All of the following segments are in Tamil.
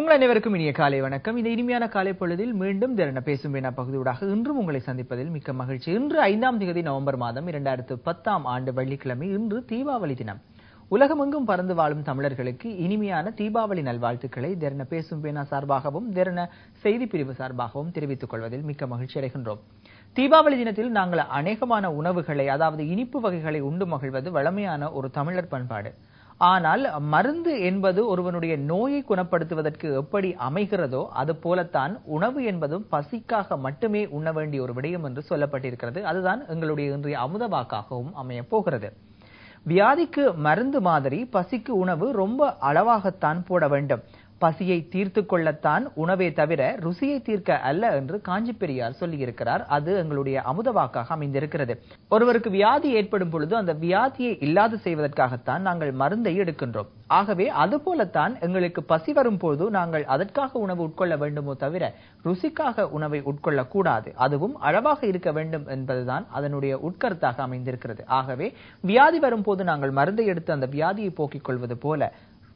உங்கள் அனைவருக்கும் இனிய காலை வணக்கம். இந்த இனிமையான காலை பொழுதில் மீண்டும் திறன பேசும் வேணா பகுதியூடாக இன்றும் உங்களை சந்திப்பதில் மிக்க மகிழ்ச்சி. இன்று ஐந்தாம் தேதி நவம்பர் மாதம் இரண்டாயிரத்து பத்தாம் ஆண்டு வெள்ளிக்கிழமை இன்று தீபாவளி தினம். உலகமெங்கும் பறந்து வாழும் தமிழர்களுக்கு இனிமையான தீபாவளி நல்வாழ்த்துக்களை திறன பேசும் பேனா சார்பாகவும் திறன செய்தி பிரிவு சார்பாகவும் தெரிவித்துக் கொள்வதில் மிக்க மகிழ்ச்சி அடைகின்றோம். தீபாவளி தினத்தில் நாங்கள் அநேகமான உணவுகளை அதாவது இனிப்பு வகைகளை உண்டு மகிழ்வது வழமையான ஒரு தமிழர் பண்பாடு. ஆனால் மருந்து என்பது ஒருவனுடைய நோயை குணப்படுத்துவதற்கு எப்படி அமைகிறதோ அது போலத்தான் உணவு என்பதும் பசிக்காக மட்டுமே உண்ண வேண்டிய ஒரு விடயம் என்று சொல்லப்பட்டிருக்கிறது. அதுதான் எங்களுடைய இன்றைய அமுத வாக்காகவும் அமையப் போகிறது. வியாதிக்கு மருந்து மாதிரி பசிக்கு உணவு ரொம்ப அளவாகத்தான் போட வேண்டும். பசியை தீர்த்து கொள்ளத்தான் உணவே தவிர ருசியை தீர்க்க அல்ல என்று காஞ்சி பெரியார் சொல்லியிருக்கிறார். அது எங்களுடைய அமுத வாக்காக அமைந்திருக்கிறது. ஒருவருக்கு வியாதி ஏற்படும் பொழுது அந்த வியாதியை இல்லாது செய்வதற்காகத்தான் நாங்கள் மருந்தை எடுக்கின்றோம். ஆகவே அது போலத்தான் எங்களுக்கு பசி வரும் போது நாங்கள் அதற்காக உணவு உட்கொள்ள வேண்டுமோ தவிர ருசிக்காக உணவை உட்கொள்ள கூடாது அதுவும் அளவாக இருக்க வேண்டும் என்பதுதான் அதனுடைய உட்கருத்தாக அமைந்திருக்கிறது. ஆகவே வியாதி வரும் போது நாங்கள் மருந்தை எடுத்து அந்த வியாதியை போக்கிக் கொள்வது போல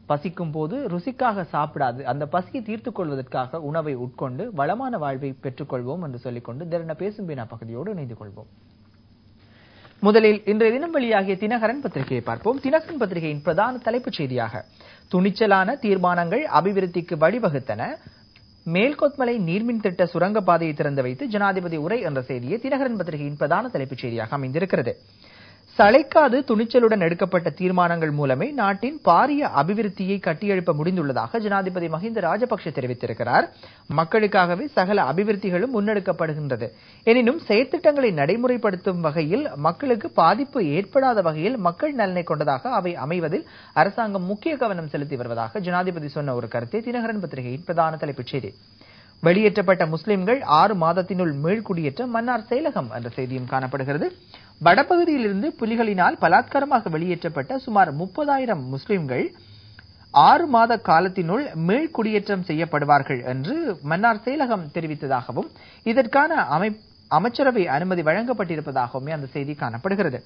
பசிக்கும் போது ருசிக்காக சாப்பிடாது. அந்த பசியை தீர்த்து கொள்வதற்காக உணவை உட்கொண்டு வளமான வாழ்வை பெற்றுக்கொள்வோம் என்று சொல்லிக்கொண்டு திறன பேசும் பினா பகுதியோடு இணைந்து கொள்வோம். முதலில் இன்றைய தினம் வெளியாகிய தினகரன் பத்திரிகையை பார்ப்போம். தினகரன் பத்திரிகையின் பிரதான தலைப்புச் செய்தியாக துணிச்சலான தீர்மானங்கள் அபிவிருத்திக்கு வழிவகுத்தன. மேல்கொத்மலை நீர்மின் திட்ட சுரங்கப்பாதையை திறந்து வைத்து ஜனாதிபதி உரை என்ற செய்தியை தினகரன் பத்திரிகையின் பிரதான தலைப்புச் செய்தியாக அமைந்திருக்கிறது. சளைக்காது துணிச்சலுடன் எடுக்கப்பட்ட தீர்மானங்கள் மூலமே நாட்டின் பாரிய அபிவிருத்தியை கட்டியெழுப்ப முடிந்துள்ளதாக ஜனாதிபதி மஹிந்த ராஜபக்ஷ தெரிவித்திருக்கிறார். மக்களுக்காகவே சகல அபிவிருத்திகளும் முன்னெடுக்கப்படுகின்றது. எனினும் செயற்திட்டங்களை நடைமுறைப்படுத்தும் வகையில் மக்களுக்கு பாதிப்பு ஏற்படாத வகையில் மக்கள் நலனை கொண்டதாக அவை அமைவதில் அரசாங்கம் முக்கிய கவனம் செலுத்தி வருவதாக ஜனாதிபதி சொன்ன ஒரு கருத்தை தினகரன் பத்திரிகையின் பிரதான தலைப்புச் செய்தி. வெளியேற்றப்பட்ட முஸ்லிம்கள் ஆறு மாதத்தினுள் மீள்குடியேற்ற மன்னார் செயலகம் என்ற செய்தியும் காணப்படுகிறது. வடபகுதியிலிருந்து புலிகளினால் பலாத்காரமாக வெளியேற்றப்பட்ட சுமார் முப்பதாயிரம் முஸ்லிம்கள் ஆறு மாத காலத்தினுள் மீள்குடியேற்றம் செய்யப்படுவார்கள் என்று மன்னார் செயலகம் தெரிவித்ததாகவும் இதற்கான அமைச்சரவை அனுமதி வழங்கப்பட்டிருப்பதாகவுமே அந்த செய்தி காணப்படுகிறது.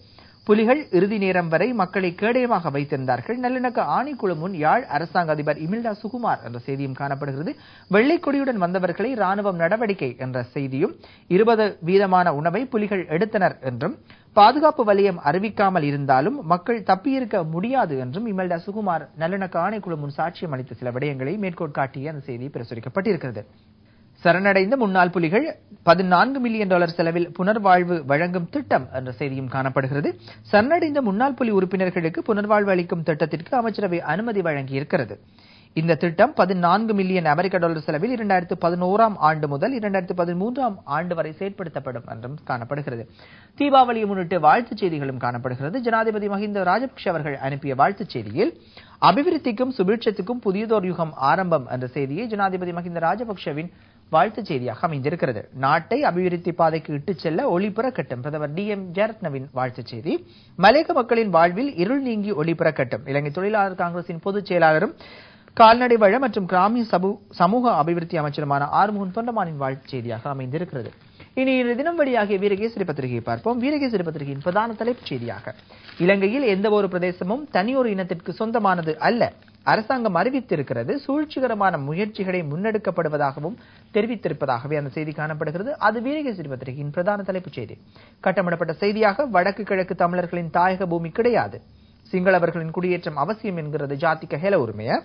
புலிகள் இறுதி நேரம் வரை மக்களை கேடயமாக வைத்திருந்தார்கள். நல்லிணக்க ஆணைக்குழு முன் யாழ் அரசாங்க அதிபர் இமில்டா சுகுமார் என்ற செய்தியும் காணப்படுகிறது. வெள்ளைக்கொடியுடன் வந்தவர்களை ராணுவம் நடவடிக்கை என்ற செய்தியும் இருபது வீதமான உணவை புலிகள் எடுத்தனர் என்றும் பாதுகாப்பு வலயம் அறிவிக்காமல் இருந்தாலும் மக்கள் தப்பியிருக்க முடியாது என்றும் இமெல்டா சுகுமார் நல்லிணக்க ஆணைக்குழு முன் சாட்சியம் அளித்த சில விடயங்களை மேற்கோள் காட்டிய அந்த செய்தி பிரசுரிக்கப்பட்டிருக்கிறது. சரணடைந்த முன்னாள் புலிகள் பதினான்கு மில்லியன் டாலர் செலவில் புனர்வாழ்வு வழங்கும் திட்டம் என்ற செய்தியும் காணப்படுகிறது. சரணடைந்த முன்னாள் புலி உறுப்பினர்களுக்கு புனர்வாழ்வு அளிக்கும் திட்டத்திற்கு அமைச்சரவை அனுமதி வழங்கியிருக்கிறது. இந்த திட்டம் பதினான்கு மில்லியன் அமெரிக்க டாலர் செலவில் இரண்டாயிரத்து பதினோராம் ஆண்டு முதல் இரண்டாயிரத்து பதிமூன்றாம் ஆண்டு வரை செயற்படுத்தப்படும் என்றும் காணப்படுகிறது. தீபாவளியை முன்னிட்டு வாழ்த்துச் செய்திகளும் காணப்படுகிறது. ஜனாதிபதி மஹிந்த ராஜபக்ஷ அவர்கள் அனுப்பிய வாழ்த்துச் செய்தியில் அபிவிருத்திக்கும் சுபீட்சத்துக்கும் புதியதோர் யுகம் ஆரம்பம் என்ற செய்தியை ஜனாதிபதி மஹிந்த ராஜபக்ஷவின் வாழ்த்துச் செய்தியாக அமைந்திருக்கிறது. நாட்டை அபிவிருத்தி பாதைக்கு இட்டுச் செல்ல ஒளி பிறக்கட்டும் பிரதமர் டி எம் ஜெரத்னவின் வாழ்த்துச் செய்தி. மலேக மக்களின் வாழ்வில் இருள் நீங்கி ஒளி பிறக்கட்டும் இலங்கை தொழிலாளர் காங்கிரசின் பொதுச் செயலாளரும் கால்நடை வள மற்றும் கிராமிய சமூக அபிவிருத்தி அமைச்சருமான ஆறுமுகன் தொண்டமானின் வாழ்த்துச் செய்தியாக அமைந்திருக்கிறது. இனி இன்று தினம் வழியாகிய வீரகேசரி பத்திரிகையை பார்ப்போம். வீரகேசரி பத்திரிகையின் பிரதான தலைப்புச் செய்தியாக. இலங்கையில் எந்த ஒரு பிரதேசமும் தனியொரு இனத்திற்கு சொந்தமானது அல்ல. அரசாங்கம் அறிவித்திருக்கிறது சூழ்ச்சிகரமான முயற்சிகளை முன்னெடுக்கப்படுவதாகவும் தெரிவித்திருப்பதாகவே அந்த செய்தி காணப்படுகிறது. அது வீரகேசரி பத்திரிகையின் பிரதான தலைப்புச் செய்தி. கட்டமிடப்பட்ட செய்தியாக வடக்கு கிழக்கு தமிழர்களின் தாயக பூமி கிடையாது. சிங்களவர்களின் குடியேற்றம் அவசியம் என்கிறது ஜாத்திக ஹேல உரிமையை?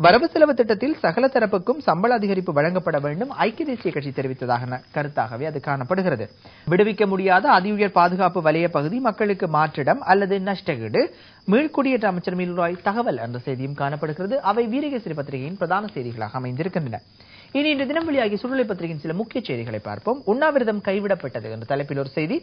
வரவு செலவு திட்டத்தில் சகல தரப்புக்கும் சம்பள அதிகரிப்பு வழங்கப்பட வேண்டும் ஐக்கிய தேசிய கட்சி தெரிவித்ததாக கருத்தாகவே அது காணப்படுகிறது. விடுவிக்க முடியாத அதிஉயர் பாதுகாப்பு வலய பகுதி மக்களுக்கு மாற்றிடம் அல்லது நஷ்டகீடு மீள்குடியேற்ற அமைச்சர் மீள்ராய் தகவல் என்ற செய்தியும் காணப்படுகிறது. அவை வீரகேசரி பத்திரிகையின் பிரதான செய்திகளாக அமைந்திருக்கின்றன. இனி இன்று தினம் வெளியாகிய சுருளை பத்திரிகையின் சில முக்கிய செய்திகளை பார்ப்போம். உண்ணாவிரதம் கைவிடப்பட்டது என்ற தலைப்பில் ஒரு செய்தி.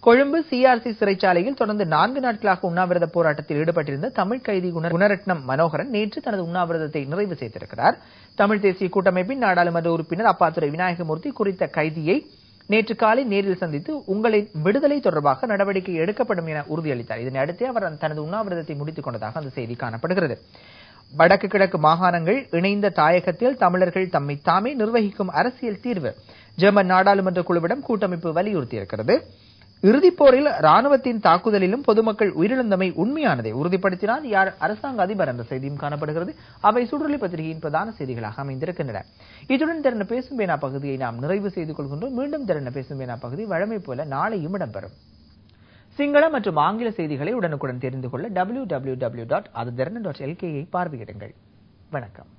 கொழும்பு சிஆர்சி சிறைச்சாலையில் தொடர்ந்து நான்கு நாட்களாக உண்ணாவிரத போராட்டத்தில் ஈடுபட்டிருந்த தமிழ் கைதி குணரட்னம் மனோகரன் நேற்று தனது உண்ணாவிரதத்தை நிறைவு செய்திருக்கிறார். தமிழ் தேசிய கூட்டமைப்பின் நாடாளுமன்ற உறுப்பினர் அப்பாத்துறை விநாயகமூர்த்தி குறித்த கைதியை நேற்று காலை நேரில் சந்தித்து உங்களின் விடுதலை தொடர்பாக நடவடிக்கை எடுக்கப்படும் என உறுதியளித்தார். இதனை அடுத்தே அவர் தனது உண்ணாவிரதத்தை முடித்துக் கொண்டதாக அந்த செய்தி காணப்படுகிறது. வடக்கு கிழக்கு மாகாணங்கள் இணைந்த தாயகத்தில் தமிழர்கள் தம்மை தாமே நிர்வகிக்கும் அரசியல் தீர்வு. ஜெர்மன் நாடாளுமன்ற குழுவிடம் கூட்டமைப்பு வலியுறுத்தியிருக்கிறது. இறுதிப் போரில் ராணுவத்தின் தாக்குதலிலும் பொதுமக்கள் உயிரிழந்தமை உண்மையானதை உறுதிப்படுத்தினார் யார் அரசாங்க அதிபர் என்ற செய்தியும் காணப்படுகிறது. அவை சுற்றுலி பத்திரிகையின் பிரதான செய்திகளாக அமைந்திருக்கின்றன. இத்துடன் திறன பேசும் பேனா பகுதியை நாம் நிறைவு செய்து கொள்கின்றோம். மீண்டும் திறன பேசும் பேனா பகுதி வழமை போல நாளையும் இடம்பெறும். சிங்கள மற்றும் ஆங்கில செய்திகளை உடனுக்குடன் தெரிந்து கொள்ள டபிள்யூ டபிள்யூ டபிள்யூ டாட் அது டாட் எல்கேயை பார்வையிடுங்கள். வணக்கம்.